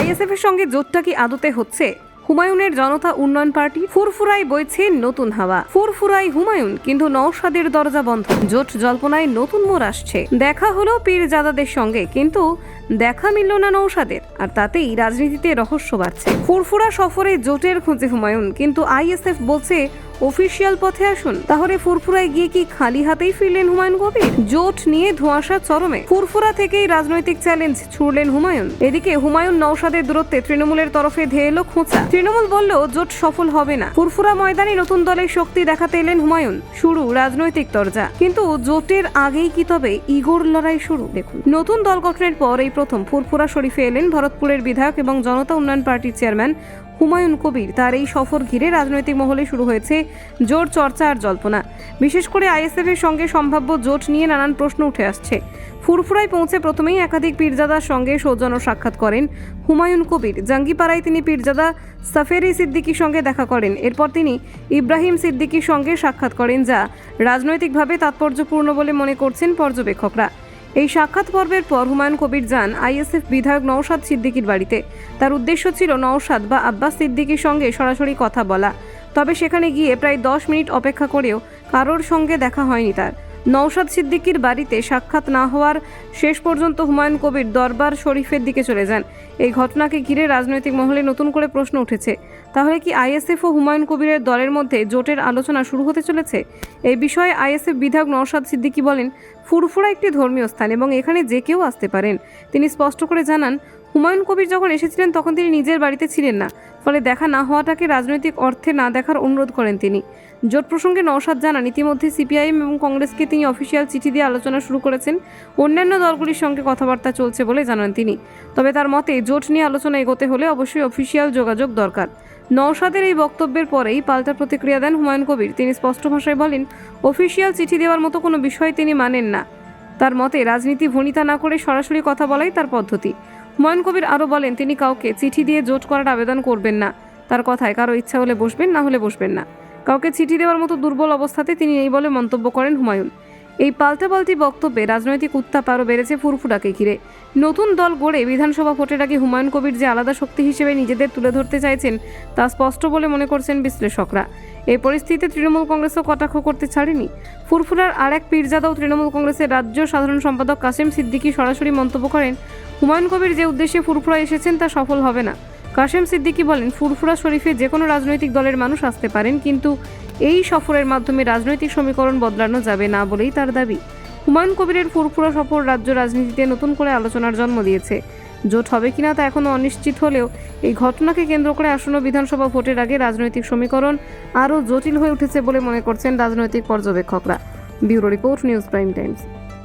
ISF এর সঙ্গে জোটটা কি আদতে হচ্ছে? হুমায়ুনের জনতা উন্নয়ন পার্টি ফুরফুরাই বইছে নতুন হাওয়া। ফুরফুরাই হুমায়ুন, কিন্তু নওশাদের দরজা বন্ধ। জোট জল্পনায় নতুন মোড় আসছে। দেখা হলো পীরজাদাদের সঙ্গে, কিন্তু দেখা মিলল না নৌসাদের, আর তাতেই রাজনীতিতে রহস্য বাড়ছে। ফুরফুরা সফরে জোটের খোঁজে হুমায়ুন, কিন্তু আইএসএফ বলছে, অফিসিয়াল পথে আসুন। তাহলে ফুরফুরায় গিয়ে কি খালি হাতেই ফিরলেন হুমায়ুন কবির জোট নিয়ে ধোঁয়াশা চরমে। ফুরফুরা থেকেই রাজনৈতিক চ্যালেঞ্জ ছুড়লেন হুমায়ুন। এদিকে হুমায়ুন নৌসাদের দূরত্বে তৃণমূলের তরফে ধেয়ে এলো খোঁচা। তৃণমূল বলল, জোট সফল হবে না। ফুরফুরা ময়দানে নতুন দলের শক্তি দেখাতে এলেন হুমায়ুন। শুরু রাজনৈতিক তরজা। কিন্তু জোটের আগেই কি তবে ইগোর লড়াই শুরু? দেখুন। নতুন দল গঠনের পর এই প্রথম। ফুরফুরা শরীফে এলেন ভরতপুরের বিধায়ক এবং জনতা উন্নয়ন পার্টির চেয়ারম্যান হুমায়ুন কবির। তার এই সফর ঘিরে রাজনৈতিক মহলে শুরু হয়েছে জোর চর্চা আর জল্পনা। বিশেষ করে আইএসএফ এর সঙ্গে সম্ভাব্য জোট নিয়ে নানান প্রশ্ন উঠে আসছে। ফুরফুরায় পৌঁছে প্রথমেই একাধিক পীরজাদার সঙ্গে সৌজন্য সাক্ষাৎ করেন হুমায়ুন কবির। জাঙ্গিপাড়ায় তিনি পীরজাদা সাফেরি সিদ্দিকির সঙ্গে দেখা করেন। এরপর তিনি ইব্রাহিম সিদ্দিকির সঙ্গে সাক্ষাৎ করেন যা রাজনৈতিকভাবে তাৎপর্যপূর্ণ বলে মনে করছেন পর্যবেক্ষকরা। এই সাক্ষাৎ পর্বের পর হুমায়ুন কবির যান আইএসএফ বিধায়ক নওশাদ সিদ্দিকির বাড়িতে। তার উদ্দেশ্য ছিল নওশাদ বা আব্বাস সিদ্দিকির সঙ্গে সরাসরি কথা বলা। তবে সেখানে গিয়ে প্রায় দশ মিনিট অপেক্ষা করেও কারোর সঙ্গে দেখা হয়নি তার। নওশাদ সিদ্দিকির বাড়িতে সাক্ষাৎ না হওয়ার শেষ পর্যন্ত হুমায়ুন কবির দরবার শরীফের দিকে চলে যান। এই ঘটনাকে ঘিরে রাজনৈতিক মহলে নতুন করে প্রশ্ন উঠেছে, তাহলে কি আইএসএফ ও হুমায়ুন কবিরের দলের মধ্যে জোটের আলোচনা শুরু হতে চলেছে? এই বিষয়ে আইএসএফ বিধায়ক নওশাদ সিদ্দিকী বলেন ফুরফুরা একটি ধর্মীয় স্থান এবং এখানে যে কেউ আসতে পারেন। তিনি স্পষ্ট করে জানান, হুমায়ুন কবির যখন এসেছিলেন তখন তিনি নিজের বাড়িতে ছিলেন না, ফলে দেখা না হওয়াটাকে রাজনৈতিক অর্থে না দেখার অনুরোধ করেন তিনি। জোট প্রসঙ্গে নওশাদ জানান, ইতিমধ্যে সিপিআইএম এবং কংগ্রেসকে তিনি অফিসিয়াল চিঠি দিয়ে আলোচনা শুরু করেছেন। অন্যান্য দলগুলির সঙ্গে কথাবার্তা চলছে বলে জানান তিনি। তবে তার মতে, জোট নিয়ে আলোচনা এগোতে হলে অবশ্যই অফিসিয়াল যোগাযোগ দরকার। নওশাদের এই বক্তব্যের পরেই পাল্টা প্রতিক্রিয়া দেন হুমায়ুন কবির। তিনি স্পষ্ট ভাষায় বলেন, অফিসিয়াল চিঠি দেওয়ার মতো কোনো বিষয় তিনি মানেন না। তার মতে, রাজনীতি ভনিতা না করে সরাসরি কথা বলাই তার পদ্ধতি। হুমায়ুন কবির আরও বলেন, তিনি কাউকে চিঠি দিয়ে জোট করার আবেদন করবেন না। তার কথায় কারও ইচ্ছা হলে বসবেন, না হলে বসবেন না। কাউকে চিঠি দেওয়ার মতো দুর্বল অবস্থাতে তিনি এই বলে মন্তব্য করেন হুমায়ুন। এই পাল্টাপাল্টি বক্তব্যে রাজনৈতিক উত্তাপ আরও বেড়েছে ফুরফুরাকে ঘিরে। নতুন দল গড়ে বিধানসভা ভোটের আগে হুমায়ুন কবির যে আলাদা শক্তি হিসেবে নিজেদের তুলে ধরতে চাইছেন, তা স্পষ্ট বলে মনে করছেন বিশ্লেষকরা। এই পরিস্থিতিতে তৃণমূল কংগ্রেসও কটাক্ষ করতে ছাড়েনি। ফুরফুরার আর এক পীরজাদাও তৃণমূল কংগ্রেসের রাজ্য সাধারণ সম্পাদক কাসেম সিদ্দিকী সরাসরি মন্তব্য করেন, হুমায়ুন কবির যে উদ্দেশ্যে ফুরফুরা এসেছেন তা সফল হবে না। কাশেম সিদ্দিকী বলেন, ফুরফুরা শরীফে যে কোনো রাজনৈতিক দলের মানুষ আসতে পারেন, কিন্তু এই সফরের মাধ্যমে রাজনৈতিক সমীকরণ বদলানো যাবে না বলেই তার দাবি। হুমায়ুন কবিরের ফুরফুরা সফর রাজ্য রাজনীতিতে নতুন করে আলোচনার জন্ম দিয়েছে। জোট হবে কিনা তা এখনও অনিশ্চিত হলেও এই ঘটনাকে কেন্দ্র করে আসন্ন বিধানসভা ভোটের আগে রাজনৈতিক সমীকরণ আরও জটিল হয়ে উঠেছে বলে মনে করছেন রাজনৈতিক পর্যবেক্ষকরা। Bureau report, news prime times.